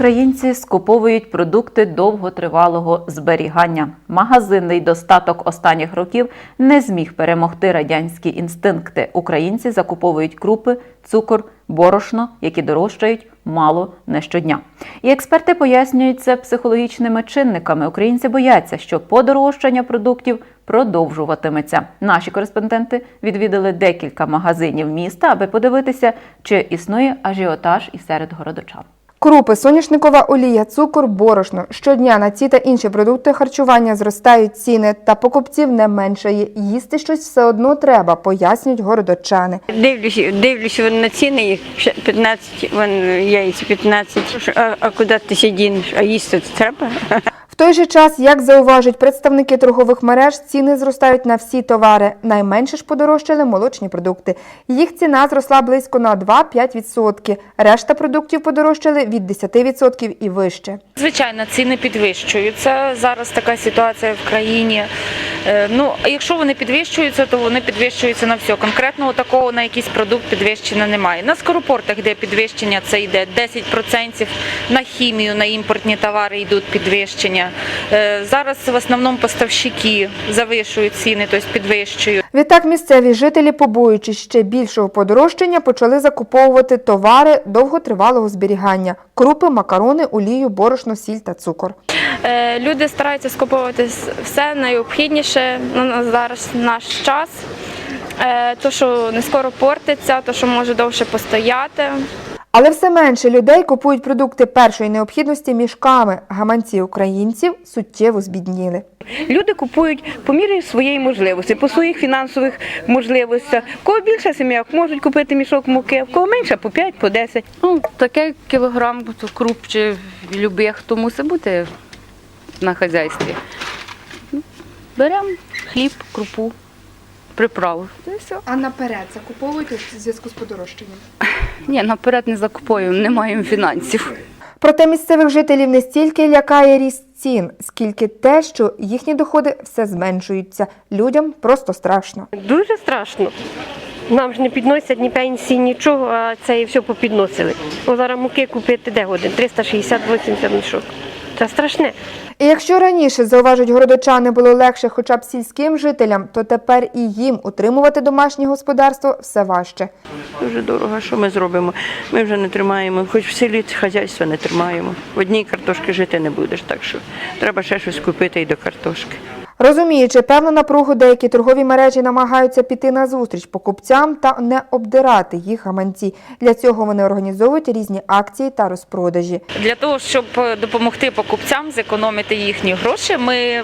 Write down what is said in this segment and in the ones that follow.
українці скуповують продукти довготривалого зберігання. Магазинний достаток останніх років не зміг перемогти радянські інстинкти. Українці закуповують крупи, цукор, борошно, які дорожчають мало не щодня. І експерти пояснюють це психологічними чинниками. Українці бояться, що подорожчання продуктів продовжуватиметься. Наші кореспонденти відвідали декілька магазинів міста, аби подивитися, чи існує ажіотаж і серед городочан. Крупи, соняшникова олія, цукор, борошно. Щодня на ці та інші продукти харчування зростають ціни, та покупців не меншає. Їсти щось все одно треба, пояснюють городочани. Дивлюся, дивлюся на ціни, їх ще 15, вон, яйця 15. А, а куди ти сидиш, А їсти треба? Той же час, як зауважують представники торгових мереж, ціни зростають на всі товари. Найменше ж подорожчали молочні продукти. Їх ціна зросла близько на 2-5%. Решта продуктів подорожчали від 10% і вище. Звичайно, ціни підвищуються. Зараз така ситуація в країні. Е, Ну, якщо вони підвищуються, то вони підвищуються на все. Конкретного такого на якийсь продукт підвищення немає. На скоропортах, де підвищення, це йде 10%, на хімію, на імпортні товари йдуть підвищення. Е, Зараз в основному поставщики завишують ціни, тобто підвищують. Відтак місцеві жителі, побоюючись ще більшого подорожчання, почали закуповувати товари довготривалого зберігання: крупи, макарони, олію, борошно, сіль та цукор. Е, Люди стараються скуповувати все найобхідніше на зараз наш час. Е, То, що не скоро портиться, то, що може довше постояти. Але все менше людей купують продукти першої необхідності мішками. Гаманці українців суттєво збідніли. Люди купують по мірі своєї можливості, по своїх фінансових можливостях. Кого більше сім'я можуть купити мішок муки, в кого менше по 5, по 10. Ну, таке кілограм то круп чи любих, то мусить бути на хазяйстві. Ну, Беремо хліб, крупу, приправу. Це все. А наперед закуповуєте в зв'язку з подорожчанням? Ні, наперед не закупуємо, не маємо фінансів. Проте місцевих жителів не стільки лякає ріст цін, скільки те, що їхні доходи все зменшуються. Людям просто страшно. Дуже страшно. Нам ж не підносять ні пенсії, нічого, а це і все попідносили. О, зараз муки купити де годин? 360-80 мішок. Це страшне. І якщо раніше, зауважують городочани, було легше хоча б сільським жителям, то тепер і їм утримувати домашнє господарство все важче. Дуже дорого, що ми зробимо? Ми вже не тримаємо, хоч в селі це хазяйство не тримаємо. В одній картошки жити не будеш, так що треба ще щось купити і до картошки. Розуміючи певну напругу, деякі торгові мережі намагаються піти на зустріч покупцям та не обдирати їх гаманці. Для цього вони організовують різні акції та розпродажі. Для того, щоб е, допомогти покупцям зекономити їхні гроші, ми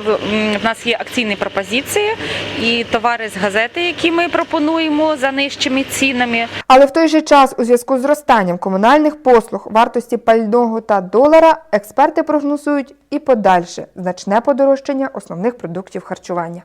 в нас є акційні пропозиції і товари з газети, які ми пропонуємо за нижчими цінами. Але в той же час, у зв'язку з зростанням комунальних послуг, вартості пального та долара, експерти прогнозують і подальше значне подорожчання основних продуктів харчування.